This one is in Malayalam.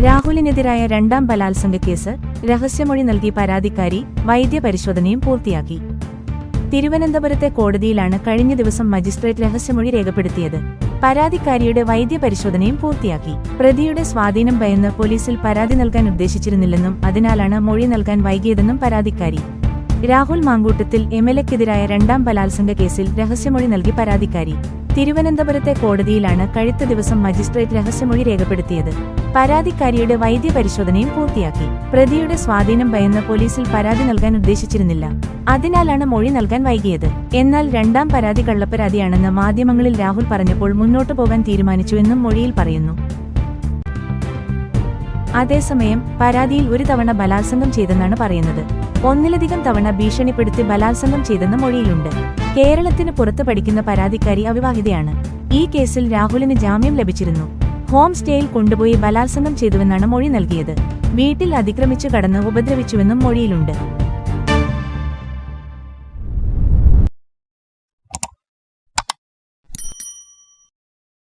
രാഹുലിനെതിരായ രണ്ടാം ബലാത്സംഗ കേസ് രഹസ്യമൊഴി നൽകി പരാതിക്കാരി വൈദ്യപരിശോധനയും പൂർത്തിയാക്കി. തിരുവനന്തപുരത്തെ കോടതിയിലാണ് കഴിഞ്ഞ ദിവസം മജിസ്ട്രേറ്റ് രഹസ്യമൊഴി രേഖപ്പെടുത്തിയത്. പരാതിക്കാരിയുടെ വൈദ്യപരിശോധനയും പൂർത്തിയാക്കി. പ്രതിയുടെ സ്വാധീനം ഭയന്ന് പോലീസിൽ പരാതി നൽകാൻ ഉദ്ദേശിച്ചിരുന്നില്ലെന്നും അതിനാലാണ് മൊഴി നൽകാൻ വൈകിയതെന്നും പരാതിക്കാരി. രാഹുൽ മാങ്കൂട്ടത്തിൽ എംഎൽഎക്കെതിരായ രണ്ടാം ബലാത്സംഗ കേസിൽ രഹസ്യമൊഴി നൽകി പരാതിക്കാരി. തിരുവനന്തപുരത്തെ കോടതിയിലാണ് കഴിഞ്ഞ ദിവസം മജിസ്ട്രേറ്റ് രഹസ്യമൊഴി രേഖപ്പെടുത്തിയത്. പരാതിക്കാരിയുടെ വൈദ്യപരിശോധനയും പൂർത്തിയാക്കി. പ്രതിയുടെ സ്വാധീനം ഭയന്ന് പോലീസിൽ പരാതി നൽകാൻ ഉദ്ദേശിച്ചിരുന്നില്ല. അതിനാലാണ് മൊഴി നൽകാൻ വൈകിയത്. എന്നാൽ രണ്ടാം പരാതി കള്ളപ്പരാതിയാണെന്ന് മാധ്യമങ്ങളിൽ രാഹുൽ പറഞ്ഞപ്പോൾ മുന്നോട്ടു പോകാൻ തീരുമാനിച്ചുവെന്നും മൊഴിയിൽ പറയുന്നു. അതേസമയം പരാതിയിൽ ഒരു തവണ ബലാത്സംഗം ചെയ്തെന്നാണ് പറയുന്നത്. ഒന്നിലധികം തവണ ഭീഷണിപ്പെടുത്തി ബലാത്സംഗം ചെയ്തെന്ന മൊഴിയിലുണ്ട്. കേരളത്തിന് പുറത്ത് പഠിക്കുന്ന പരാതിക്കാരി അവിവാഹിതയാണ്. ഈ കേസിൽ രാഹുലിന് ജാമ്യം ലഭിച്ചിരുന്നു. ഹോം സ്റ്റേയിൽ കൊണ്ടുപോയി ബലാത്സംഗം ചെയ്തുവെന്നാണ് മൊഴി നൽകിയത്. വീട്ടിൽ അതിക്രമിച്ചു കടന്ന് ഉപദ്രവിച്ചുവെന്നും മൊഴിയിലുണ്ട്.